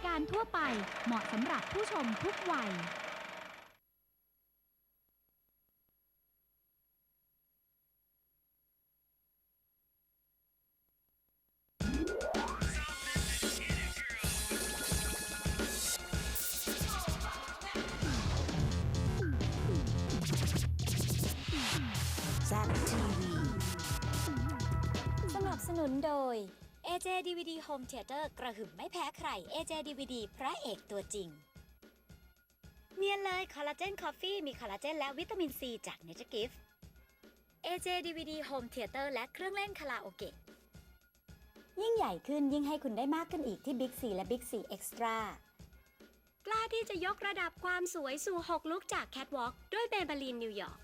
ายการทั่วไปเหมาะสำหรับผู้ชมทุกวัย แซบทีวีสนับสนุนโดย AJ DVD Home Theater กระหึ่มไม่แพ้ใคร AJ DVD พระเอกตัวจริง เนียนเลยคอลลาเจนคอฟฟี่มีคอลลาเจนและวิตามินซีจาก Nature Gift AJ DVD Home Theater และเครื่องเล่นคาราโอเกะยิ่งใหญ่ขึ้นยิ่งให้คุณได้มากขึ้นอีกที่ Big C และ Big C Extra กล้าที่จะยกระดับความสวยสู่ 6 ลุกจาก Catwalk ด้วยเบเบลีนนิวยอร์ก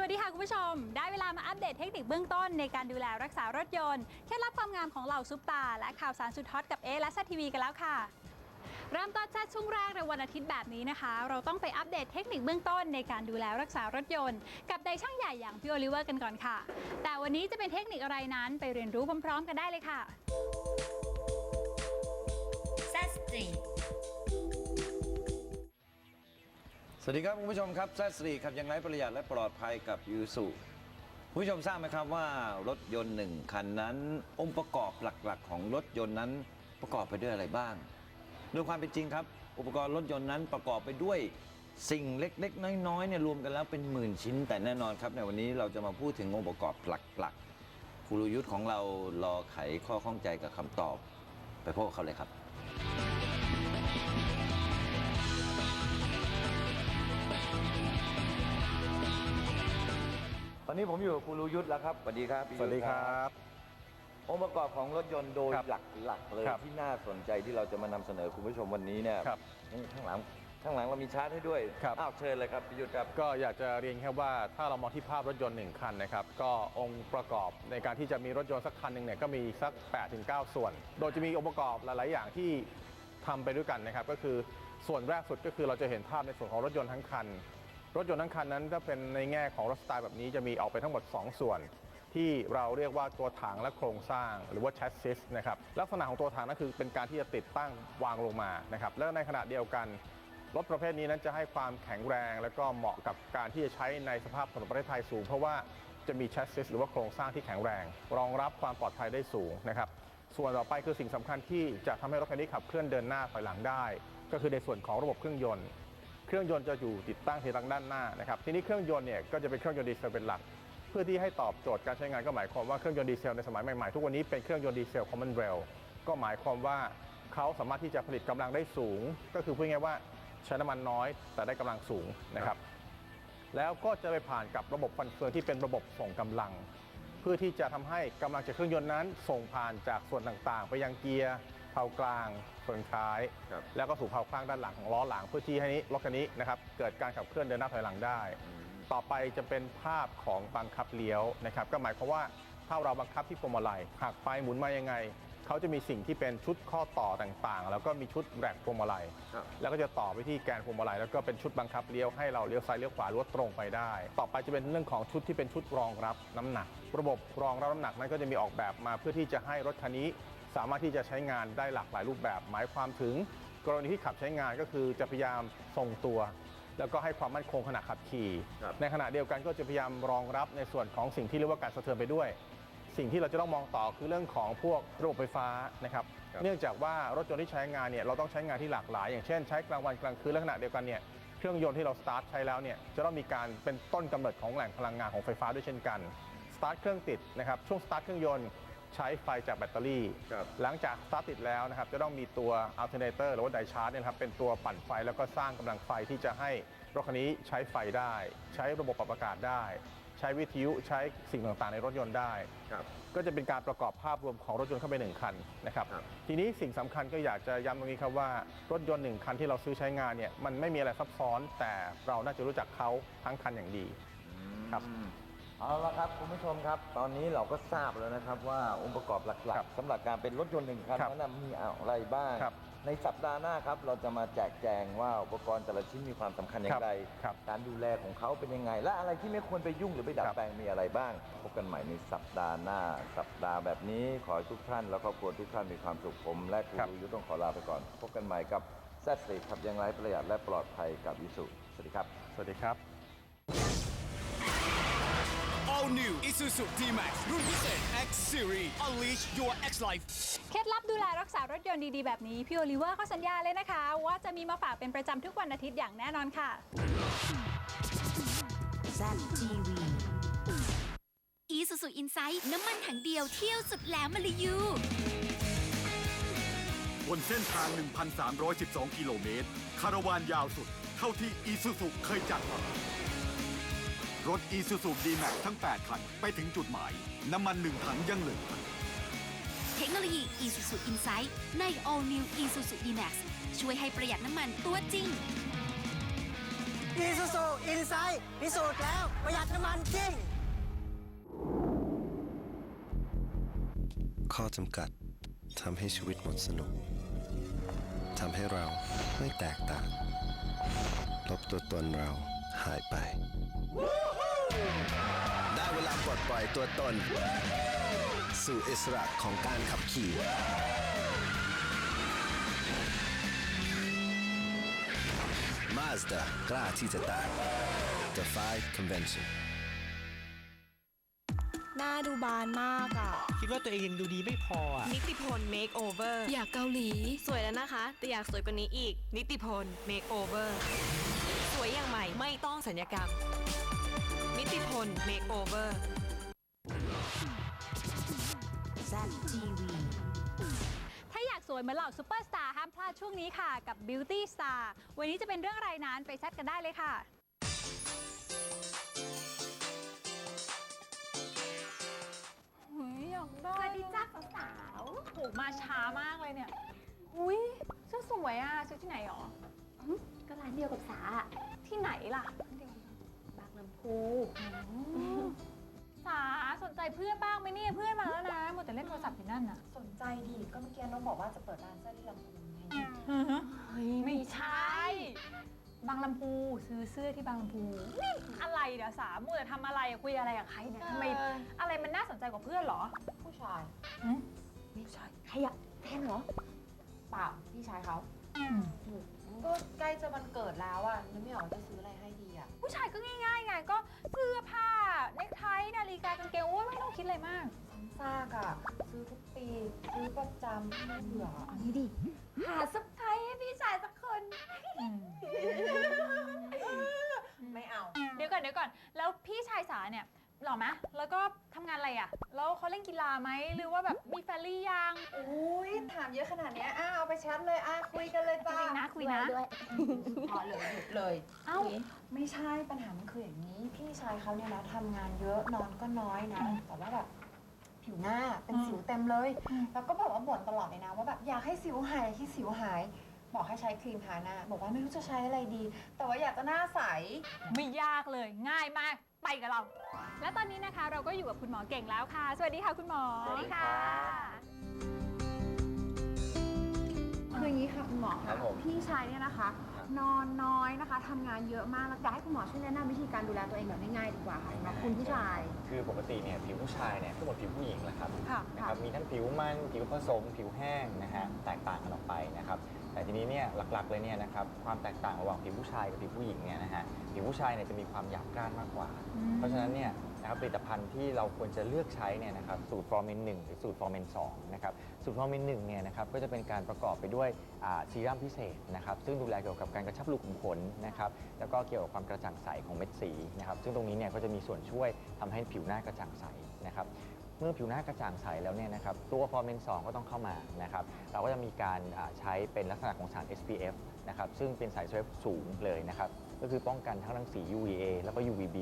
สวัสดีค่ะคุณผู้ชม ได้เวลามาอัปเดตเทคนิคเบื้องต้นในการดูแลรักษารถยนต์ เคล็ดลับความงามของเหล่าซุปตา และข่าวสารสุดฮอตกับเอและซัทีวีกันแล้วค่ะเริ่มต้นแซดช่วงแรกในวันอาทิตย์แบบนี้นะคะ เราต้องไปอัปเดตเทคนิคเบื้องต้นในการดูแลรักษารถยนต์ กับไดช่างใหญ่อย่างพี่โอลิเวอร์กันก่อนค่ะ แต่วันนี้จะเป็นเทคนิคอะไรนั้นไปเรียนรู้พร้อม ๆ กันได้เลยค่ะแซสตรี สวัสดีครับคุณผู้ชมครับแซสรีขับย่างไรประหยัดและปลอดภัยกับยูสุผู้ชมทราบไหมครับว่ารถยนต์หนึ่งคันนั้น องค์ประกอบหลักๆ ของรถยนต์นั้นประกอบไปด้วยอะไรบ้างโดยความเป็นจริงครับ อุปกรณ์รถยนต์นั้นประกอบไปด้วยสิ่งเล็กๆ น้อยๆเนี่ยรวมกันแล้วเป็นหมื่นชิ้น แต่แน่นอนครับในวันนี้เราจะมาพูดถึงองค์ประกอบหลักๆครูรุยุทธ์ของเรารอไขข้อข้องใจกับคำตอบ ไปพบกับเขาเลยครับ ตอนนี้ผมอยู่กับครูรุยุทธ์แล้วครับสวัสดีครับพี่สวัสดีครับ องค์ประกอบของรถยนต์โดยครับหลักๆเลยครับที่น่าสนใจที่เราจะมานำเสนอคุณผู้ชมวันนี้เนี่ยครับนี่ข้างหลังข้างหลังเรามีชาร์จให้ด้วยครับ อ้าวเชิญเลยครับพี่ยุทธครับ ก็อยากจะเรียนแค่ว่าถ้าเรามองที่ภาพรถยนต์หนึ่งคันนะครับ ก็องค์ประกอบในการที่จะมีรถยนต์สักคันหนึ่งเนี่ยก็มีสัก8ถึง9ส่วน โดยจะมีองค์ประกอบหลาย ๆ อย่างที่ทำไปด้วยกันนะครับ ก็คือส่วนแรกสุดก็คือเราจะเห็นภาพในส่วนของรถยนต์ทั้งคัน รถยนต์ทั้งคันนั้นถ้าเป็นในแง่ของรถสไตล์แบบนี้จะมีออกไปทั้งหมด 2 ส่วน ที่เราเรียกว่าตัวถังและโครงสร้าง หรือว่าแชสซิสนะครับลักษณะของตัวถังนั่นคือเป็นการที่จะติดตั้งวางลงมานะครับแล้วในขณะเดียวกันรถประเภทนี้นั้นจะให้ความแข็งแรง และก็เหมาะกับการที่จะใช้ในสภาพถนนประเทศไทยสูง เพราะว่าจะมีแชสซิสหรือว่าโครงสร้างที่แข็งแรง รองรับความปลอดภัยได้สูงนะครับส่วนต่อไปคือสิ่งสำคัญที่จะทำให้รถคันนี้ขับเคลื่อนเดินหน้าถอยหลังได้ ก็คือในส่วนของระบบเครื่องยนต์ เครื่องยนต์จะอยู่ติดตั้งที่ทางด้านหน้านะครับทีนี้เครื่องยนต์เนี่ยก็จะเป็นเครื่องยนต์ดีเซลเป็นหลัก เพื่อที่ให้ตอบโจทย์การใช้งานก็หมายความว่าเครื่องยนต์ดีเซลในสมัยใหม่ๆทุกวันนี้เป็นเครื่องยนต์ดีเซล Common Rail ก็หมายความว่าเขาสามารถที่จะผลิตกำลังได้สูง ก็คือพูดง่ายว่าใช้น้ำมันน้อย แต่ได้กำลังสูงนะครับแล้วก็จะไปผ่านกับระบบฟันเฟืองที่เป็นระบบส่งกำลัง เพื่อที่จะทำให้กำลังจากเครื่องยนต์นั้น ส่งผ่านจากส่วนต่างๆ ไปยังเกียร์ เผากลางส่วนท้าย ครับแล้วก็สู่เผาข้างด้านหลังของล้อหลังเพื่อที่ให้รถคันนี้นะครับเกิดการขับเคลื่อนเดินหน้าถอยหลังได้ต่อไปจะเป็นภาพของบังคับเลี้ยวนะครับก็หมายความว่าถ้าเราบังคับที่พวงมาลัยหักไปหมุนมายังไงเขาจะมีสิ่งที่เป็นชุดข้อต่อต่างๆ แล้วก็มีชุดแรกพวงมาลัย ครับ แล้วก็จะต่อไปที่แกนพวงมาลัยแล้วก็เป็นชุดบังคับเลี้ยวให้เราเลี้ยวซ้ายเลี้ยวขวาหรือว่าตรงไปได้ ต่อไปจะเป็นเรื่องของชุดที่เป็นชุดรองรับน้ำหนัก ระบบรองรับน้ำหนักนั้นก็จะมีออกแบบมาเพื่อที่จะให้รถคันนี้ สามารถที่จะใช้งานได้หลากหลายรูปแบบ หมายความถึงกรณีที่ขับใช้งานก็คือจะพยายามทรงตัว แล้วก็ให้ความมั่นคงขณะขับขี่ ครับ ในขณะเดียวกันก็จะพยายามรองรับในส่วนของสิ่งที่เรียกว่าการสะเทือนไปด้วย สิ่งที่เราจะต้องมองต่อคือเรื่องของพวกระบบไฟฟ้านะครับ ครับ เนื่องจากว่ารถยนต์ที่ใช้งานเนี่ยเราต้องใช้งานที่หลากหลาย อย่างเช่นใช้กลางวันกลางคืนและขณะเดียวกันเนี่ยเครื่องยนต์ที่เราสตาร์ทใช้แล้วเนี่ยจะต้องมีการเป็นต้นกำเนิดของแหล่งพลังงานของไฟฟ้าด้วยเช่นกันสตาร์ทเครื่องติดนะครับช่วงสตาร์ทเครื่องยนต์ ใช้ไฟจากแบตเตอรี่ ครับ หลังจากสตาร์ทติดแล้วนะครับ จะต้องมีตัว alternator หรือว่าไดชาร์จเนี่ยนะครับเป็นตัวปั่นไฟแล้วก็สร้างกำลังไฟที่จะให้รถคันนี้ใช้ไฟได้ ใช้ระบบปรับอากาศได้ ใช้วิทยุใช้สิ่งต่างๆ ในรถยนต์ได้ ครับ ก็จะเป็นการประกอบภาพรวมของรถยนต์เข้าไปหนึ่งคันนะครับ ครับ ทีนี้สิ่งสำคัญก็อยากจะย้ำตรงนี้ครับว่ารถยนต์หนึ่งคันที่เราซื้อใช้งานเนี่ยมันไม่มีอะไรซับซ้อนแต่เราน่าจะรู้จักเขาทั้งคันอย่างดี ครับ อืม เอาละครับคุณผู้ชมครับ ตอนนี้เราก็ทราบแล้วนะครับว่าองค์ประกอบหลักครับๆสำหรับการเป็นรถยนต์หนึ่งคันครับนั้นนะมีอะไรบ้าง ครับในสัปดาห์หน้าครับ เราจะมาแจกแจงว่าอุปกรณ์แต่ละชิ้นมีความสำคัญอย่างไรครับการดูแลของเขาเป็นยังไง และอะไรที่ไม่ควรไปยุ่งหรือไปดัดครับ แปลงมีอะไรบ้าง พบกันใหม่ในสัปดาห์หน้า สัปดาห์แบบนี้ขอให้ทุกท่านและครอบครัวทุกท่านมีความสุขผม และครูยุทธต้องขอลาไปก่อน พบกันใหม่กับแซดสีขับยังไงประหยัดและปลอดภัยกับยิสุสวัสดีครับ สวัสดีครับ All new Isuzu D-Max รุ่นพิเศษ X Series Unleash your X Life เคล็ดลับดูแลรักษารถยนต์ดีๆ แบบนี้ พี่โอลิเวอร์เขาสัญญาเลยนะคะ ว่าจะมีมาฝากเป็นประจำทุกวันอาทิตย์อย่างแน่นอนค่ะ Zap TV. Isuzu Insight น้ำมันถังเดียวเที่ยวสุดแล้วมาลายู บนเส้นทาง 1,312 กิโลเมตร คาราวานยาวสุด เท่าที่อีซูซุเคยจัดมา รถอีซูซุดีแม็กทั้ง 8 คัน ไปถึงจุดหมาย น้ำมันหนึ่งถังยังเหลือ เทคโนโลยี Isuzu Insight ใน All New Isuzu D-Max ช่วยให้ประหยัดน้ำมันตัวจริง อีซูซูอินไซด์พิสูจน์แล้วประหยัดน้ำมันจริง ข้อจำกัดทำให้ชีวิตหมดสนุกทำให้เราไม่แตกต่าง ลบตัวตนเราหายไป ได้เวลาปลดปล่อยตัวตน สู่อิสระของการขับขี่ Mazda กล้าที่จะต่าง Defy Convention หน้าดูบานมากอะ คิดว่าตัวเองยังดูดีไม่พออะนิติพลเมคโอเวอร์อยากเกาหลี สวยแล้วนะคะ แต่อยากสวยกว่านี้อีก นิติพลเมคโอเวอร์สวยอย่างใหม่ไม่ต้องสัญญกรรมนิ ติพลเมคโอเวอร์ Zap TV. ถ้าอยากสวยเหมือนเหล่าซูเปอร์สตาร์ห้ามพลาดช่วงนี้ค่ะ กับ Beauty Star วันนี้จะเป็นเรื่องอะไรนั้นไปแซดกันได้เลยค่ะเฮ้ยอยากได้สวัสดีจ้าสาวโหมาช้ามากเลยเนี่ย อุ้ยเสื้อสวยอะซื้อที่ไหนหรอๆก็ร้านเดียวกับสาอะที่ไหนล่ะบาง ลำพูสาสนใจเพื่อนบ้างไหมเนี่ยเพื่อนมาแล้วนะหมดแต่เล่นโทรศัพท์อยู่นั่นน่ะสนใจดีก็เมื่อกี้น้องบอกว่าจะเปิดร้านเสื้อที่ลำพูนไงเฮ้ยไม่ใช่บางลำพูซื้อเสื้อที่บางลำพูนี่อะไรเดี๋ยวสามัวแต่ทำอะไรอะคุยอะไรกับใครเนี่ยทำไมอะไรมันน่าสนใจกว่าเพื่อนเหรอ ผู้ชายหืมไม่ใช่ใครอะแฟนเหรอเปล่าพี่ชายเขา ก็ใกล้จะวันเกิดแล้วอะนึกไม่ออกว่าจะซื้ออะไรให้ดีอะ ผู้ชายก็ง่ายๆไงก็เสื้อผ้าเนคไทนาฬิกากางเกงโอ้ยไม่ต้องคิดอะไรมากซ้ำซากอะ ซื้อทุกปี ซื้อประจำไม่เบื่อเอางี้ดิหาซับไพรส์ให้พี่ชายสักคน ไม่เอา เดี๋ยวก่อนเดี๋ยวก่อน แล้วพี่ชายสาเนี่ย หล่อไหมแล้วก็ทำงานอะไรอะ แล้วเขาเล่นกีฬาไหม หรือว่าแบบมีแฟนหรือยัง อุ้ยถามเยอะขนาดเนี้ยอ้าเอาไปแชทเลยอ้าคุยกันเลยจ้าคุยนะคุยนะ ด้วยพอเลยหยุดเลย เอ้า ไม่ใช่ปัญหามันคืออย่างนี้ พี่ชายเขาเนี่ยนะทำงานเยอะนอนก็น้อยนะแต่ว่าแบบผิวหน้าเป็นสิวเต็มเลย แล้วก็แบบว่าบ่นตลอดเลยนะว่าแบบอยากให้สิวหายอยากให้สิวหาย บอกให้ใช้ครีมทาหน้าบอกว่าไม่รู้จะใช้อะไรดี แต่ว่าอยากจะหน้าใส ไม่ยากเลยง่ายมาก ไปกับเรา และตอนนี้นะคะเราก็อยู่กับคุณหมอเก่งแล้วค่ะ สวัสดีค่ะคุณหมอสวัสดีค่ะ คืออย่างนี้ค่ะคุณหมอครัคะบผม พี่ชายเนี่ยนะคะ นอนน้อยนะคะทำงานเยอะมากแล้วอยากให้คุณหมอช่วยแนะนำวิธีการดูแลตัวเองแบบง่ายๆดีกว่าค่ะสำหรับคุณผู้ชาย คือปกติเนี่ยผิวผู้ชายเนี่ยก็เหมือนผิวผู้หญิงแหละครับค่ะนะครับมีทั้งผิวมันผิวผสม ผิวแห้งนะฮะแตกต่างกันออกไปนะครับแต่ทีนี้เนี่ยหลักๆเลยเนี่ยนะครับความแตกต่างระหว่างผิวผู้ชายกับผิวผู้หญิงเนี่ยนะฮะผิวผู้ชายเนี่ยจะมีความหยาบกร้านมากกว่าเพราะฉะนั้นเนี่ย นะครับผลิตภัณฑ์ที่เราควรจะเลือกใช้เนี่ยนะครับสูตรฟอร์เมน1หรือสูตรฟอร์เมน2นะครับสูตรฟอร์เมน1เนี่ยนะครับก็จะเป็นการประกอบไปด้วยซีรั่มพิเศษนะครับซึ่งดูแลเกี่ยวกับการกระชับรูขุมขนนะครับแล้วก็เกี่ยวกับความกระจ่างใสของเม็ดสีนะครับซึ่งตรงนี้เนี่ยก็จะมีส่วนช่วยทำให้ผิวหน้ากระจ่างใสนะครับเมื่อผิวหน้ากระจ่างใสแล้วเนี่ยนะครับตัวฟอร์เมน2ก็ต้องเข้ามานะครับเราก็จะมีการใช้เป็นลักษณะของสาร SPF นะครับซึ่งเป็นสาร SPF สูงเลยนะครับก็คือป้องกันทั้งรังสี UVA แล้วก็ UVB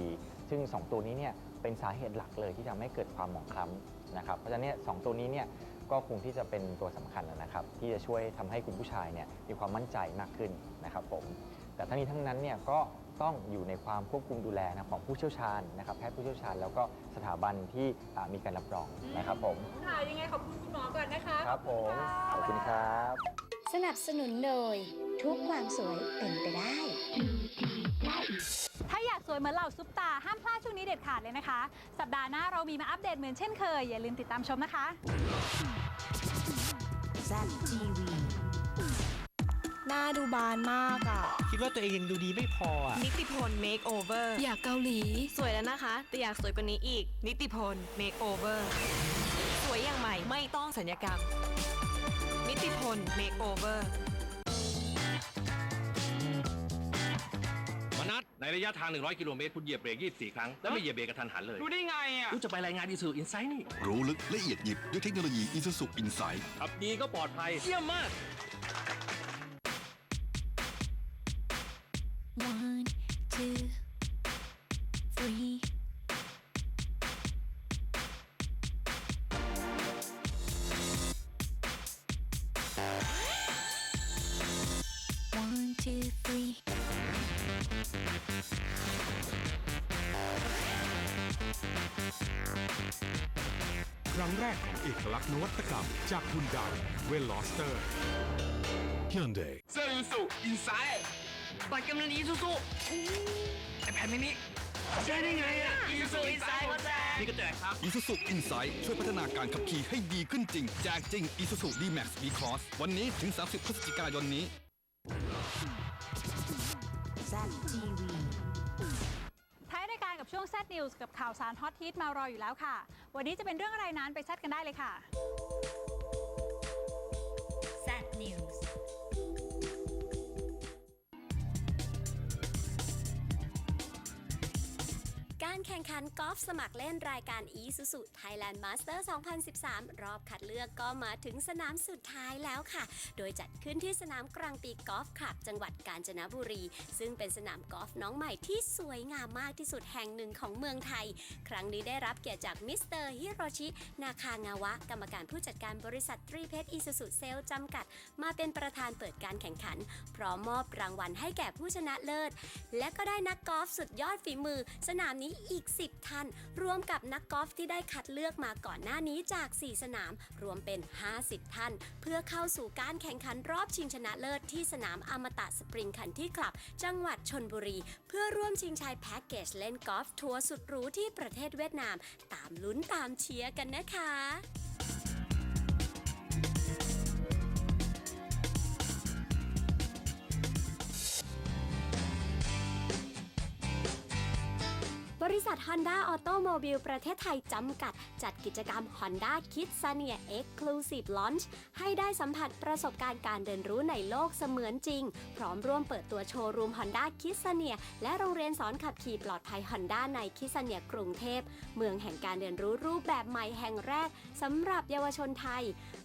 ซึ่ง 2 ตัวนี้เนี่ย เป็นสาเหตุหลักเลยที่ทำให้เกิดความหมองคล้ำนะครับ เพราะฉะนั้นเนี่ยสองตัวนี้เนี่ยก็คงที่จะเป็นตัวสำคัญนะครับ ที่จะช่วยทำให้คุณผู้ชายเนี่ยมีความมั่นใจมากขึ้นนะครับผมแต่ทั้งนี้ทั้งนั้นเนี่ยก็ต้องอยู่ในความควบคุมดูแลนะของผู้เชี่ยวชาญนะครับแพทย์ผู้เชี่ยวชาญแล้วก็สถาบันที่อ่ามีการรับรองนะครับผมค่ะยังไงขอบคุณคุณหมอก่อนนะคะครับผมขอบคุณครับ สนับสนุนโดยทุกความสวยเป็นไปได้ถ้าอยาก สวยเหมือนเหล่าซุปตา ห้ามพลาดช่วงนี้เด็ดขาดเลยนะคะ สัปดาห์หน้าเรามีมาอัปเดตเหมือนเช่นเคย อย่าลืมติดตามชมนะคะ ZTV หน้าดูบานมากอะ คิดว่าตัวเองยังดูดีไม่พออะ นิติพล make over อยากเกาหลี สวยแล้วนะคะ แต่อยากสวยกว่านี้อีก นิติพล make over สวยอย่างใหม่ไม่ต้องสัญญกรรม นิติพล make over มนัด ในระยะทาง 100 กิโลเมตรคุณเหยียบเบรก24 ครั้ง แล้วไม่เหยียบเบรกกระทันหันเลยรู้ได้ไงอะคุณจะไปรายงานดีสู่อินไซต์นี่รู้ลึกละเอียดยิบด้วยเทคโนโลยี Isuzu Insight ขับดีก็ปลอดภัยเยี่ยมมาก รั้งแรกของเอกลักษณ์นวัตกรรม จากฮุนไดเวลลอสเตอร์ Hyundai เซอร์สุอินไซด์บัตรกำนันอีซูซูไอแผ่นนี้ใช่ได้ไงอะอีซูซูอินไซด์มาแจกนี่ก็แจกครับ Isuzu Insight ช่วยพัฒนาการขับขี่ให้ดีขึ้นจริง แจกจริง Isuzu D-Max V-Cross วันนี้ถึง 30 พฤศจิกายนนี้ ZTV ท้ายราย กับช่วง Z News กับข่าวสารฮอตฮิตมารออยู่แล้วค่ะ วันนี้จะเป็นเรื่องอะไรนั้นไปแซดกันได้เลยค่ะ การแข่งขันกอล์ฟสมัครเล่นรายการ Isuzu Thailand Master 2013 รอบคัดเลือกก็มาถึงสนามสุดท้ายแล้วค่ะ โดยจัดขึ้นที่สนามกลางปีกอล์ฟคลับ จังหวัดกาญจนบุรี ซึ่งเป็นสนามกอล์ฟน้องใหม่ที่สวยงามมากที่สุดแห่งหนึ่งของเมืองไทย ครั้งนี้ได้รับเกียรติจากมิสเตอร์ฮิโรชินาคางาวะ กรรมการผู้จัดการบริษัทตรีเพชรอิสุสุเซลจำกัด มาเป็นประธานเปิดการแข่งขัน พร้อมมอบรางวัลให้แก่ผู้ชนะเลิศ และก็ได้นักกอล์ฟสุดยอดฝีมือ สนามนี้อีก 10 ท่าน รวมกับนักกอล์ฟที่ได้คัดเลือกมาก่อนหน้านี้จาก 4 สนาม รวมเป็น 50 ท่าน เพื่อเข้าสู่การแข่งขันรอบชิงชนะเลิศที่สนามอมตะสปริงคันที่คลับ จังหวัดชนบุรี เพื่อร่วมชิงชัยแพ็กเกจเล่นกอล์ฟทัวร์สุดหรูที่ประเทศเวียดนาม ตามลุ้นตามเชียร์กันนะคะ บริษัท Honda Automobile ประเทศไทยจำกัด จัดกิจกรรม Honda Kidsania Exclusive Launch ให้ได้สัมผัสประสบการณ์การเดินรู้ในโลกเสมือนจริง พร้อมร่วมเปิดตัวโชว์รูม Honda Kidsania และโรงเรียนสอนขับขี่ปลอดภัย Honda ใน Kidsania กรุงเทพ เมืองแห่งการเรียนรู้รูปแบบใหม่แห่งแรกสำหรับเยาวชนไทย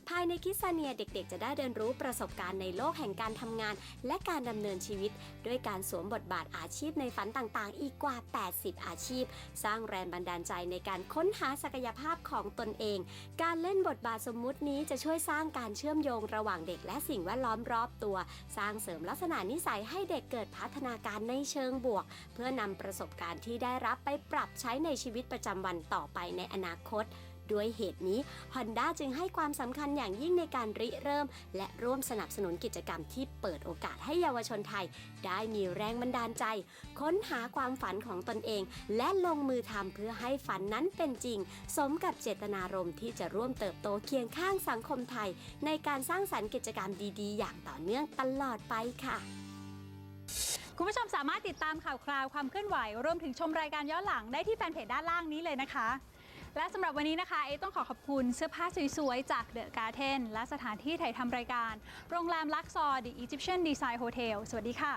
ภายในคิสเนียเด็กๆ จะได้เรียนรู้ประสบการณ์ในโลกแห่งการทำงาน และการดำเนินชีวิต ด้วยการสวมบทบาทอาชีพในฝันต่างๆ อีกกว่า 80 อาชีพ สร้างแรงบันดาลใจในการค้นหาศักยภาพของตนเอง การเล่นบทบาทสมมุตินี้จะช่วยสร้างการเชื่อมโยงระหว่างเด็กและสิ่งแวดล้อมรอบตัว สร้างเสริมลักษณะนิสัยให้เด็กเกิดพัฒนาการในเชิงบวก เพื่อนำประสบการณ์ที่ได้รับไปปรับใช้ในชีวิตประจำวันต่อไปในอนาคต ด้วยเหตุนี้ Honda จึงให้ความสำคัญอย่างยิ่งในการริเริ่ม และร่วมสนับสนุนกิจกรรมที่เปิดโอกาสให้เยาวชนไทย ได้มีแรงบันดาลใจ ค้นหาความฝันของตนเอง และลงมือทำเพื่อให้ฝันนั้นเป็นจริง สมกับเจตนารมณ์ที่จะร่วมเติบโตเคียงข้างสังคมไทย ในการสร้างสรรค์กิจกรรมดีๆ อย่างต่อเนื่องตลอดไปค่ะคุณผู้ชมสามารถติดตามข่าวคราวความเคลื่อนไหว รวมถึงชมรายการย้อนหลังได้ที่แฟนเพจด้านล่างนี้เลยนะคะ และสำหรับวันนี้นะคะ เอต้องขอขอบคุณเสื้อผ้าสวยๆ จากเดอะการ์เทนและสถานที่ถ่ายทำรายการ โรงแรมลักซอร์ดีอียิปเชียนดีไซน์โฮเทลสวัสดีค่ะ